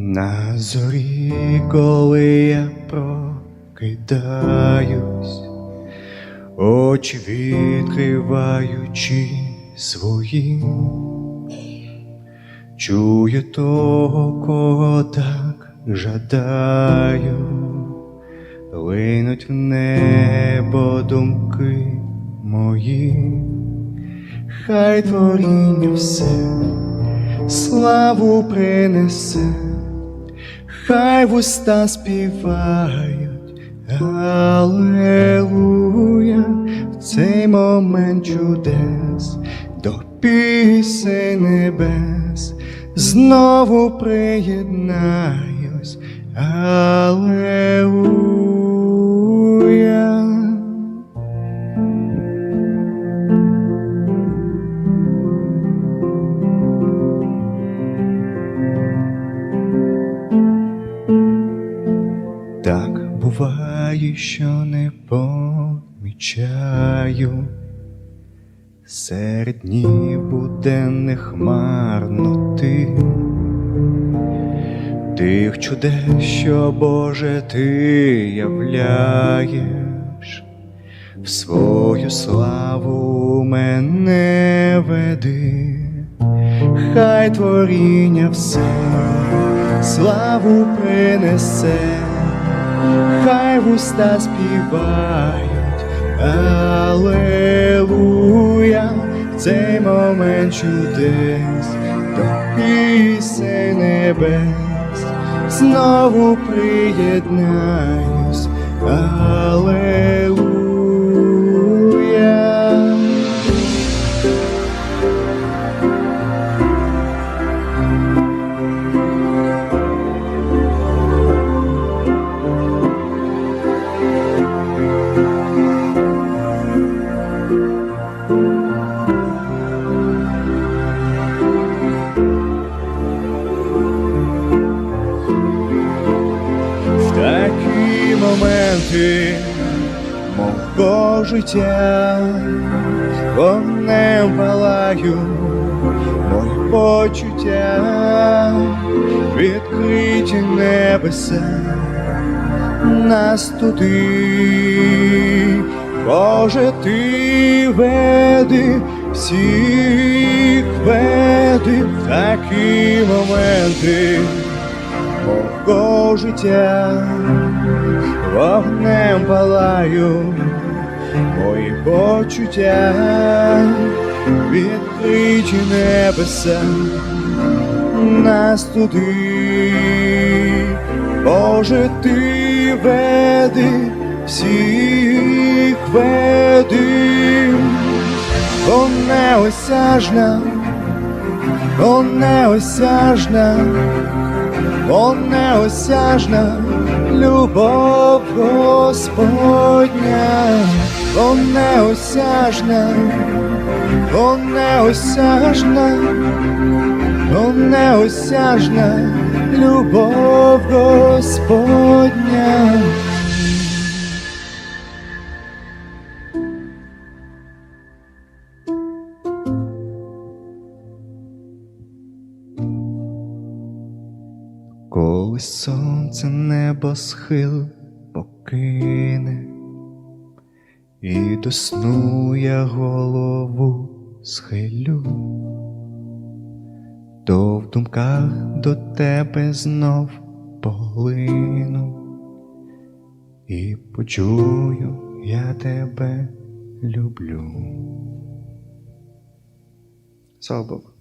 На зорі, коли я прокидаюсь, очі відкриваючи свої, чую того, кого так жадаю, линуть в небо думки мої, хай творіння все славу принесе, хай вуста співають, Аллилуйя. В цей момент чудес до пісень небес знову приєднаюсь, Алелуя. Буває, що не помічаю. Серед днів буденних марноти, тих чудес, що Боже ти являєш, в свою славу мене веди, хай творіння все славу принесе хай вуста співають, Алелуя, в цей момент чудес до пісень небес. Знову приєднаюсь, Алелуя. Моменти мого життя вогнем палаю мої почуття, відкриті небеса нас туди, Боже, ти веди всіх веди. В такі моменти мого життя, вогнем палаю мої почуття, відкриті небеса нас туди, Боже, ти веди, всіх веди, о неосяжна, о неосяжна. О неосяжна любов Господня, о неосяжна, о неосяжна, о неосяжна любов Господня. Коли сонце небо схил покине, і до сну я голову схилю, то в думках до тебе знов поглину, і почую, я тебе люблю. Слава Богу.